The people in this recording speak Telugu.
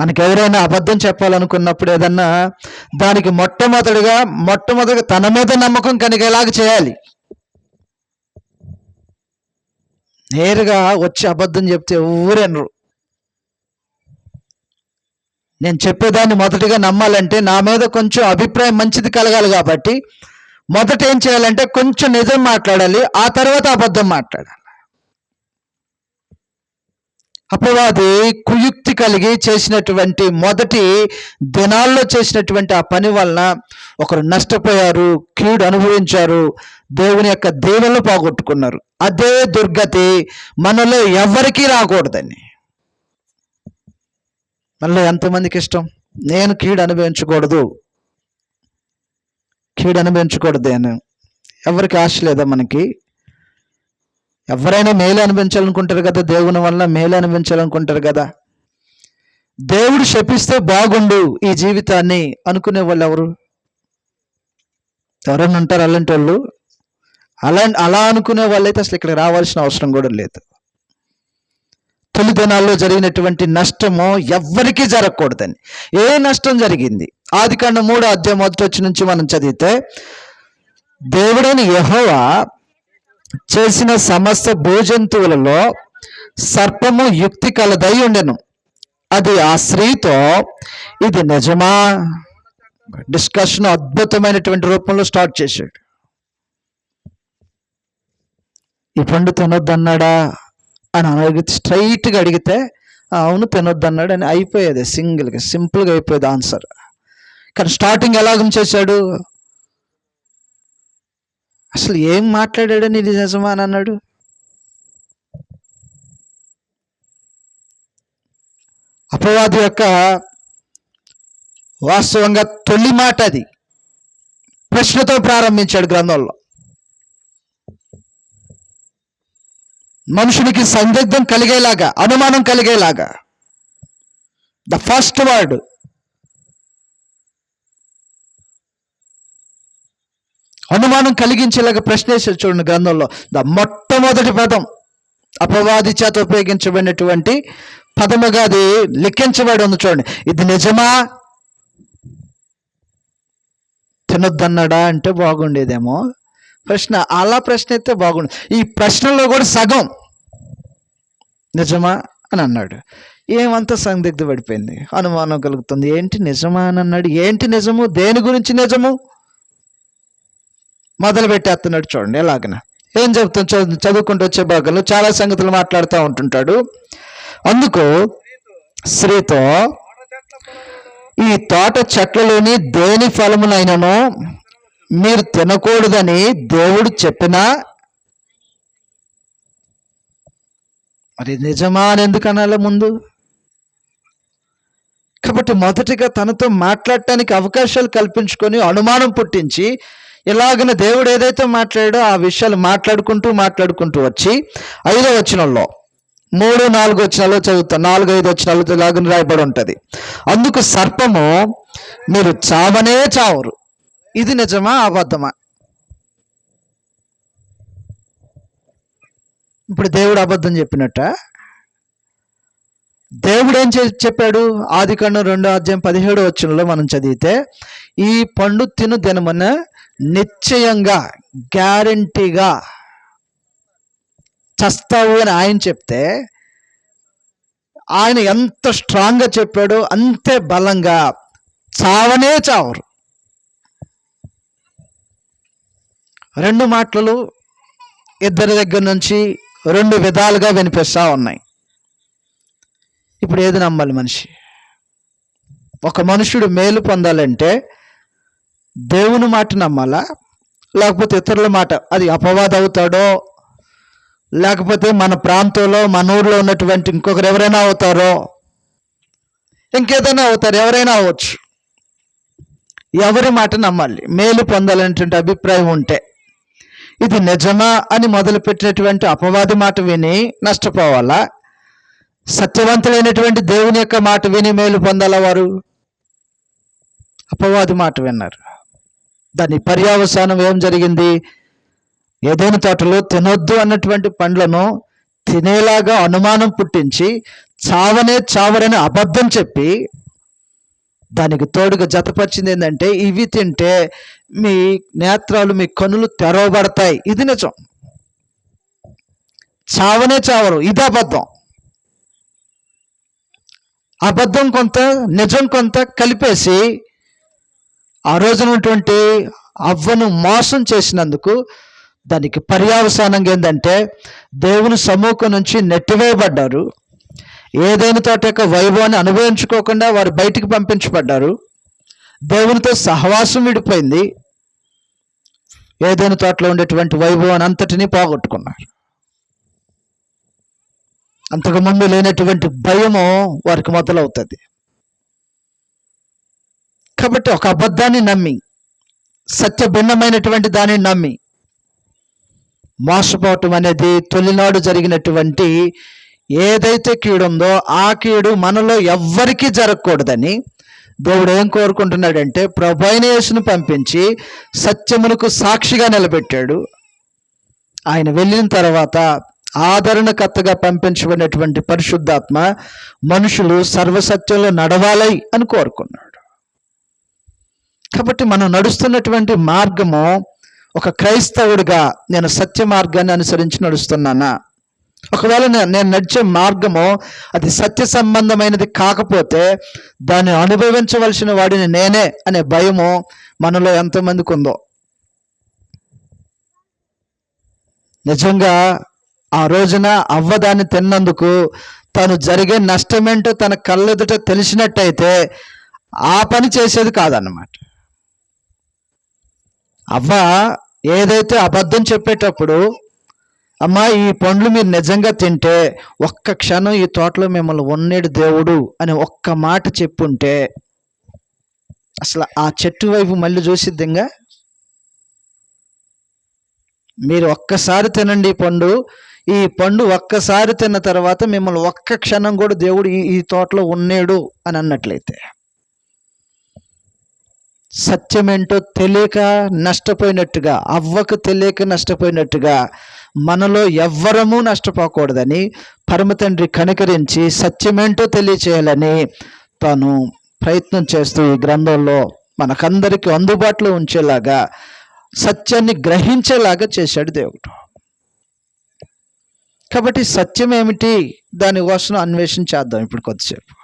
మనకి ఎవరైనా అబద్ధం చెప్పాలనుకున్నప్పుడు ఏదన్నా దానికి మొట్టమొదటిగా మొట్టమొదటిగా తన మీద నమ్మకం కలిగేలాగా చేయాలి. నేరుగా వచ్చి అబద్ధం చెప్తే ఎవరనరు నేను చెప్పేదాన్ని మొదటిగా నమ్మాలంటే నా మీద కొంచెం అభిప్రాయం మంచిది కలగాలి కాబట్టి మొదట ఏం చేయాలంటే కొంచెం నిజం మాట్లాడాలి ఆ తర్వాత అబద్ధం మాట్లాడాలి. అపవాది కుయుక్తి కలిగి చేసినటువంటి మొదటి దినాల్లో చేసినటువంటి ఆ పని వలన ఒకరు నష్టపోయారు కీడు అనుభవించారు దేవుని యొక్క దేవుళ్ళు పోగొట్టుకున్నారు. అదే దుర్గతి మనలో ఎవరికీ రాకూడదని మనలో ఎంతమందికి ఇష్టం? నేను కీడు అనుభవించకూడదు. కీడు అనుభవించకూడదు అని ఎవరికి ఆశ లేదా మనకి? ఎవరైనా మేలు అనిపించాలనుకుంటారు కదా దేవుని వల్ల మేలు అనిపించాలనుకుంటారు కదా. దేవుడు శపిస్తే బాగుండు ఈ జీవితాన్ని అనుకునే వాళ్ళు ఎవరు? ఎవరైనా ఉంటారు అలాంటి వాళ్ళు? అలా అలా అనుకునే వాళ్ళైతే అసలు ఇక్కడ రావాల్సిన అవసరం కూడా లేదు. తొలి దినాల్లో జరిగినటువంటి నష్టము ఎవ్వరికీ జరగకూడదని ఏ నష్టం జరిగింది? ఆది కాండ మూడో అధ్యాయం మొదటి వచ్చి నుంచి మనం చదివితే దేవుడైన యహోవా చేసిన సమస్త భూజంతువులలో సర్పము యుక్తి కలదై ఉండెను. అది ఆ స్త్రీతో ఇది నిజమా? డిస్కషన్ అద్భుతమైనటువంటి రూపంలో స్టార్ట్ చేశాడు. ఈ పండు తినొద్దన్నాడా? అని అడిగితే స్ట్రైట్గా అడిగితే అవును తినొద్దన్నాడు అని అయిపోయేది సింగిల్గా సింపుల్గా అయిపోయేది ఆన్సర్. కానీ స్టార్టింగ్ ఎలాగం చేశాడు? అసలు ఏం మాట్లాడాడని ఇది నిజమా అని అన్నాడు. అపవాది యొక్క వాస్తవంగా తొలి మాట అది. ప్రశ్నతో ప్రారంభించాడు గ్రంథంలో. మనుషునికి సందిగ్ధం కలిగేలాగా అనుమానం కలిగేలాగా. ద ఫస్ట్ వర్డ్ అనుమానం కలిగించేలాగా ప్రశ్న చూడండి గ్రంథంలో. ద మొట్టమొదటి పదం అపవాది చేత ఉపయోగించబడినటువంటి పదముగా అది లిఖించబడి ఉంది చూడండి. ఇది నిజమా? తినొద్దన్నాడా అంటే బాగుండేదేమో. ప్రశ్న అలా ప్రశ్న అయితే బాగుండు. ఈ ప్రశ్నలో కూడా సగం నిజమా అని అన్నాడు. ఏమంతా సందిగ్ధ పడిపోయింది? అనుమానం కలుగుతుంది. ఏంటి నిజమా అని అన్నాడు. ఏంటి నిజము? దేని గురించి నిజము? మొదలు పెట్టేస్తున్నాడు చూడండి ఎలాగన. ఏం చెప్తాం? చదువు చదువుకుంటూ వచ్చే భాగంలో చాలా సంగతులు మాట్లాడుతూ ఉంటుంటాడు. అందుకు స్త్రీతో ఈ తోట చెట్లలోని దేని ఫలమునైనను మీరు తినకూడదని దేవుడు చెప్పినా? మరి నిజమా అని ఎందుకనాలి ముందు? కాబట్టి మొదటిగా తనతో మాట్లాడటానికి అవకాశాలు కల్పించుకొని అనుమానం పుట్టించి ఇలాగన దేవుడు ఏదైతే మాట్లాడాడో ఆ విషయాలు మాట్లాడుకుంటూ మాట్లాడుకుంటూ వచ్చి ఐదో వచనంలో మూడు నాలుగు వచ్చినాలో చదువుతాం. నాలుగు ఐదు వచ్చినాలో ఇలాగని రాయబడి ఉంటుంది. అందుకు సర్పము మీరు చావనే చావరు. ఇది నిజమా అబద్ధమా? ఇప్పుడు దేవుడు అబద్ధం చెప్పినట్ట. దేవుడు ఏం చెప్పాడు? ఆది కన్ను రెండో అధ్యాయం పదిహేడు వచ్చంలో మనం చదివితే ఈ పండు తిను దినమన నిశ్చయంగా గ్యారంటీగా చస్తావు అని ఆయన చెప్తే ఆయన ఎంత స్ట్రాంగ్గా చెప్పాడో అంతే బలంగా చావనే చావరు. రెండు మాటలు ఇద్దరి దగ్గర నుంచి రెండు విధాలుగా వినిపిస్తూ ఉన్నాయి. ఇప్పుడు ఏది నమ్మాలి మనిషి? ఒక మనుషుడు మేలు పొందాలంటే దేవుని మాట నమ్మాలా? లేకపోతే ఇతరుల మాట అది అపవాదం అవుతాడో లేకపోతే మన ప్రాంతంలో మన ఊర్లో ఉన్నటువంటి ఇంకొకరు ఎవరైనా అవుతారో? ఇంకేదైనా అవుతారు ఎవరైనా అవ్వచ్చు. ఎవరి మాట నమ్మాలి? మేలు పొందాలనేటువంటి అభిప్రాయం ఉంటే. ఇది నిజమా అని మొదలుపెట్టినటువంటి అపవాది మాట విని నష్టపోవాలా? సత్యవంతులైనటువంటి దేవుని యొక్క మాట విని మేలు పొందాలా వారు? అపవాది మాట విన్నారు. దాని పర్యావసానం ఏం జరిగింది? ఏదైనా తోటలో తినొద్దు అన్నటువంటి పండ్లను తినేలాగా అనుమానం పుట్టించి చావనే చావరని అబద్ధం చెప్పి దానికి తోడుగా జతపరిచింది ఏంటంటే ఇవి తింటే మీ నేత్రాలు మీ కనులు తెరవబడతాయి. ఇది నిజం. చావనే చావరు. ఇది అబద్ధం. అబద్ధం కొంత నిజం కొంత కలిపేసి ఆ రోజునటువంటి అవ్వను మోసం చేసినందుకు దానికి పర్యావసానంగా ఏంటంటే దేవుని సమూహం నుంచి నెట్టివేయబడ్డారు. ఏదైనా తోట యొక్క వైభవాన్ని అనుభవించుకోకుండా వారు బయటికి పంపించబడ్డారు. దేవునితో సహవాసం విడిపోయింది. ఏదైనా తోటలో ఉండేటువంటి వైభవాన్ని అంతటినీ పోగొట్టుకున్నారు. అంతకుముందు లేనటువంటి భయము వారికి మొదలవుతుంది. కాబట్టి ఒక అబద్ధాన్ని నమ్మి సత్య భిన్నమైనటువంటి దానిని నమ్మి మోసపోవటం అనేది తొలినాడు జరిగినటువంటి ఏదైతే కీడు ఉందో ఆ కీడు మనలో ఎవ్వరికీ జరగకూడదని దేవుడు ఏం కోరుకుంటున్నాడంటే ప్రభైన యేసును పంపించి సత్యమునకు సాక్షిగా నిలబెట్టాడు. ఆయన వెళ్ళిన తర్వాత ఆదరణకర్తగా పంపించబడినటువంటి పరిశుద్ధాత్మ మనుషులు సర్వసత్యంలో నడవాలి అని కోరుకున్నాడు. కాబట్టి మనం నడుస్తున్నటువంటి మార్గము ఒక క్రైస్తవుడిగా నేను సత్య మార్గాన్ని అనుసరించి నడుస్తున్నానా? ఒకవేళ నేను నడిచే మార్గము అది సత్య సంబంధమైనది కాకపోతే దాన్ని అనుభవించవలసిన వాడిని నేనే అనే భయము మనలో ఎంతమందికి ఉందో. నిజంగా ఆ రోజున అవ్వ దాన్ని తిన్నందుకు తను జరిగే నష్టమేంటో తన కళ్ళెదుట తెలిసినట్టయితే ఆ పని చేసేది కాదన్నమాట. అవ్వ ఏదైతే అబద్ధం చెప్పేటప్పుడు అమ్మా ఈ పండ్లు మీరు నిజంగా తింటే ఒక్క క్షణం ఈ తోటలో మిమ్మల్ని ఉన్నేడు దేవుడు అని ఒక్క మాట చెప్పుంటే అసలు ఆ చెట్టు వైపు మళ్ళీ చూసిద్దింగా? మీరు ఒక్కసారి తినండి ఈ పండు. ఈ పండు ఒక్కసారి తిన్న తర్వాత మిమ్మల్ని ఒక్క క్షణం కూడా దేవుడు ఈ ఈ తోటలో ఉన్నేడు అని అన్నట్లయితే. సత్యమేంటో తెలియక నష్టపోయినట్టుగా అవ్వకు తెలియక నష్టపోయినట్టుగా మనలో ఎవ్వరము నష్టపోకూడదని పరమతండ్రి కనికరించి సత్యమేంటో తెలియచేయాలని తాను ప్రయత్నం చేస్తూ ఈ గ్రంథంలో మనకందరికీ అందుబాటులో ఉంచేలాగా సత్యాన్ని గ్రహించేలాగా చేశాడు దేవుడు. కాబట్టి సత్యం ఏమిటి దాని కోసం అన్వేషణ చేద్దాం ఇప్పుడు కొద్దిసేపు.